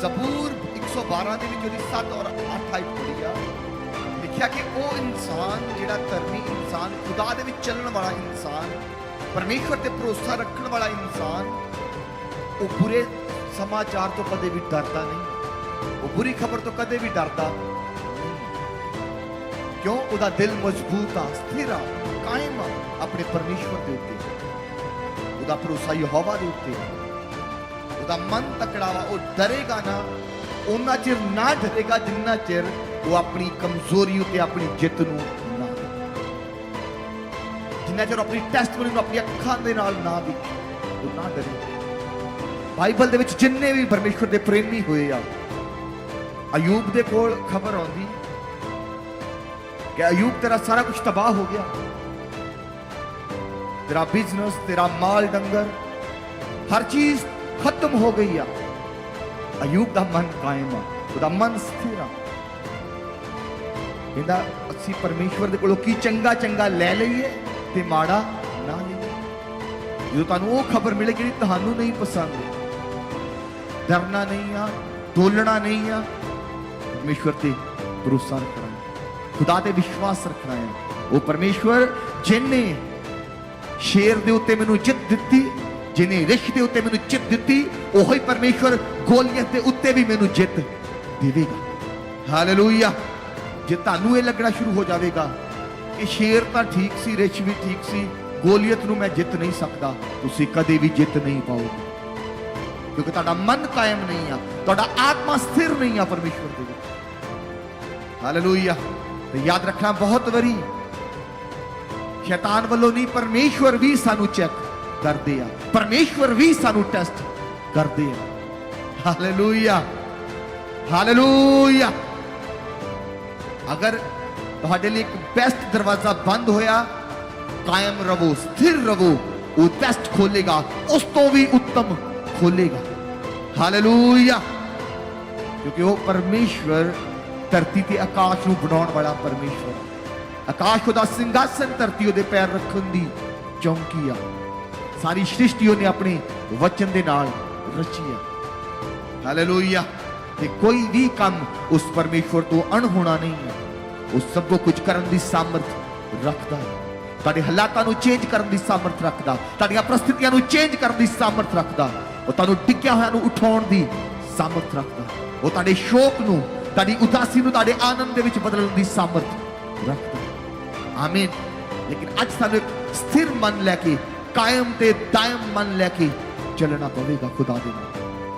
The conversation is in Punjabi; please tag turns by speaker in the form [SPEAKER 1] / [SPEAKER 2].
[SPEAKER 1] ਜ਼ਬੂਰ 112 ਦੇ ਵਿੱਚ ਉਹਦੀ 7 ਔਰ 8 ਆਇਤ ਪੜ੍ਹੀ ਆ। ਲਿਖਿਆ ਕਿ ਉਹ ਇਨਸਾਨ ਜਿਹੜਾ ਧਰਮੀ ਇਨਸਾਨ, ਖੁਦਾ ਦੇ ਵਿੱਚ ਚੱਲਣ ਵਾਲਾ ਇਨਸਾਨ, ਪਰਮੇਸ਼ਵਰ ਤੇ ਭਰੋਸਾ ਰੱਖਣ ਵਾਲਾ ਇਨਸਾਨ, ਉਹ ਬੁਰੇ ਸਮਾਚਾਰ ਤੋਂ ਕਦੇ ਵੀ ਡਰਦਾ ਨਹੀਂ। ਉਹ ਬੁਰੀ ਖਬਰ ਤੋਂ ਕਦੇ ਵੀ ਡਰਦਾ ਕਿਉਂ? ਉਹਦਾ ਦਿਲ ਮਜ਼ਬੂਤ ਆ, ਸਥਿਰ ਆ, ਕਾਇਮ ਆ, ਆਪਣੇ ਪਰਮੇਸ਼ਵਰ ਦੇ ਉੱਤੇ। ਉਹਦਾ ਭਰੋਸਾ ਯਹੋਵਾ ਦੇ ਉੱਤੇ। ਉਹਦਾ ਮਨ ਤਕੜਾ ਵਾ, ਉਹ ਡਰੇਗਾ ਨਾ, ਉਹਨਾਂ ਚਿਰ ਨਾ ਡਰੇਗਾ, ਜਿੰਨਾ ਚਿਰ ਉਹ ਆਪਣੀ ਕਮਜ਼ੋਰੀ ਉੱਤੇ ਆਪਣੀ ਜਿੱਤ ਨੂੰ ਨਾ ਦੇਖੇ। ਜਿੰਨਾ ਚਿਰ ਆਪਣੀ ਟੈਸਟਮਨੀ ਨੂੰ ਆਪਣੀ ਅੱਖਾਂ ਦੇ ਨਾਲ ਨਾ ਦੇਖੇ, ਉਹ ਨਾ ਡਰੇ ਬਾਈਬਲ ਦੇ ਵਿੱਚ ਜਿੰਨੇ ਵੀ ਪਰਮੇਸ਼ਵਰ ਦੇ ਪ੍ਰੇਮੀ ਹੋਏ ਆ, ਅਯੂਬ ਦੇ ਕੋਲ ਖਬਰ ਆਉਂਦੀ, ਕਿ ਅਯੂਬ ਤੇਰਾ ਸਾਰਾ ਕੁਝ ਤਬਾਹ ਹੋ ਗਿਆ ਤੇਰਾ ਬਿਜ਼ਨਸ ਤੇਰਾ ਮਾਲ ਡੰਗਰ, ਹਰ ਚੀਜ਼ ਖਤਮ ਹੋ ਗਈ ਆ ਅਯੂਬ ਦਾ ਮਨ ਕਾਇਮ ਆ ਉਹਦਾ ਮਨ ਸਥਿਰ ਆ ਕਹਿੰਦਾ ਅਸੀਂ ਪਰਮੇਸ਼ਵਰ ਦੇ ਕੋਲੋਂ ਕੀ ਚੰਗਾ ਚੰਗਾ ਲੈ ਲਈਏ ਤੇ ਮਾੜਾ ਨਾ ਲਈਏ ਜਦੋਂ ਤੁਹਾਨੂੰ ਉਹ ਖਬਰ ਮਿਲੇ ਜਿਹੜੀ ਤੁਹਾਨੂੰ ਨਹੀਂ ਪਸੰਦ ਡਰਨਾ ਨਹੀਂ ਆ ਦੋਲਣਾ ਨਹੀਂ ਆ ਪਰਮੇਸ਼ਵਰ ਤੇ ਭਰੋਸਾ ਰੱਖਣਾ ਖੁਦਾ ਤੇ ਵਿਸ਼ਵਾਸ ਰੱਖਣਾ ਹੈ ਉਹ ਪਰਮੇਸ਼ਵਰ ਜਿਨੇ ਸ਼ੇਰ ਦੇ ਉੱਤੇ ਮੈਨੂੰ ਜਿੱਤ ਦਿੱਤੀ ਜਿਹਨੇ ਰਿਸ਼ ਦੇ ਉੱਤੇ ਮੈਨੂੰ ਜਿੱਤ ਦਿੱਤੀ, ਉਹੀ ਪਰਮੇਸ਼ਵਰ ਗੋਲੀਅਤ ਦੇ ਉੱਤੇ ਵੀ ਮੈਨੂੰ ਜਿੱਤ ਦੇਵੇਗਾ। ਹਾਲੇਲੂਇਆ ਜੇ ਤੁਹਾਨੂੰ ਇਹ ਲੱਗਣਾ ਸ਼ੁਰੂ ਹੋ ਜਾਵੇਗਾ ਕਿ ਸ਼ੇਰ ਤਾਂ ਠੀਕ ਸੀ, ਰਿਸ਼ ਵੀ ਠੀਕ ਸੀ, ਗੋਲੀਅਤ ਨੂੰ ਮੈਂ ਜਿੱਤ ਨਹੀਂ ਸਕਦਾ, ਤੁਸੀਂ ਕਦੇ ਵੀ ਜਿੱਤ ਨਹੀਂ ਪਾਓਗੇ। ਕਿਉਂਕਿ ਤੁਹਾਡਾ ਮਨ ਕਾਇਮ ਨਹੀਂ ਆ, ਤੁਹਾਡਾ ਆਤਮਾ ਸਥਿਰ ਨਹੀਂ ਆ ਪਰਮੇਸ਼ਵਰ ਦੇ ਵਿੱਚ। ਹਾਲੇਲੂਇਆ ਤੇ ਯਾਦ ਰੱਖਣਾ ਬਹੁਤ ਵਰੀ, ਸ਼ੈਤਾਨ ਵੱਲੋਂ ਨਹੀਂ, ਪਰਮੇਸ਼ਵਰ ਵੀ ਸਾਨੂੰ ਚੈੱਕ ਕਰਦੇ ਆ ਪਰਮੇਸ਼ਵਰ ਵੀ ਸਾਨੂੰ ਟੈਸਟ ਕਰਦੇ ਆ ਹਾਲੇਲੂਇਆ ਹਾਲੇਲੂਇਆ ਅਗਰ ਤੁਹਾਡੇ ਲਈ ਇੱਕ ਬੈਸਟ ਦਰਵਾਜ਼ਾ ਬੰਦ ਹੋਇਆ ਕਾਇਮ ਰਵੋ ਸਥਿਰ ਰਵੋ ਉਹ ਟੈਸਟ ਖੋਲੇਗਾ ਉਸ ਤੋਂ ਵੀ ਉੱਤਮ ਖੋਲੇਗਾ ਹਾਲੇਲੂਇਆ ਕਿਉਂਕਿ ਉਹ ਪਰਮੇਸ਼ਵਰ ਧਰਤੀ ਤੇ ਆਕਾਸ਼ ਨੂੰ ਬਣਾਉਣ ਵਾਲਾ ਪਰਮੇਸ਼ਵਰ ਆਕਾਸ਼ ਉਹਦਾ ਸਿੰਘਾਸਨ ਧਰਤੀ ਉਹਦੇ ਪੈਰ ਰੱਖਣ ਦੀ ਚੌਂਕੀ ਆ ਸਾਰੀ ਸ੍ਰਿਸ਼ਟੀ ਉਹਨੇ ਆਪਣੇ ਵਚਨ ਦੇ ਨਾਲ ਰਚੀ ਆ ਹਾਲੇਲੂਇਆ ਤੇ ਕੋਈ ਵੀ ਕੰਮ ਉਸ ਪਰਮੇਸ਼ਵਰ ਤੋਂ ਅਣਹੋਣਾ ਨਹੀਂ ਹੈ। ਉਹ ਸਭ ਕੁਝ ਕਰਨ ਦੀ ਸਾਮਰਥ ਰੱਖਦਾ ਹੈ। ਤੁਹਾਡੇ ਹਾਲਾਤਾਂ ਨੂੰ ਚੇਂਜ ਕਰਨ ਦੀ ਸਾਮਰਥ ਰੱਖਦਾ ਤੁਹਾਡੀਆਂ ਪ੍ਰਸਥਿਤੀਆਂ ਨੂੰ ਚੇਂਜ ਕਰਨ ਦੀ ਸਾਮਰਥ ਰੱਖਦਾ ਉਹ ਤੁਹਾਨੂੰ ਡਿੱਗਿਆ ਹੋਇਆ ਨੂੰ ਉਠਾਉਣ ਦੀ ਸਾਮਰਥ ਰੱਖਦਾ ਉਹ ਤੁਹਾਡੇ ਸ਼ੋਕ ਨੂੰ, ਤੁਹਾਡੀ ਉਦਾਸੀ ਨੂੰ ਤੁਹਾਡੇ ਆਨੰਦ ਦੇ ਵਿੱਚ ਬਦਲਣ ਦੀ ਸਾਮਰਥ ਰੱਖਦਾ ਆਮੀਨ ਲੇਕਿਨ ਅੱਜ ਸਾਨੂੰ ਇੱਕ ਸਥਿਰ ਮਨ ਲੈ ਕੇ ਕਾਇਮ ਤੇ ਦਾਇਮ ਮਨ ਲੈ ਕੇ ਚੱਲਣਾ ਪਵੇਗਾ ਖੁਦਾ ਦੇ ਨਾਲ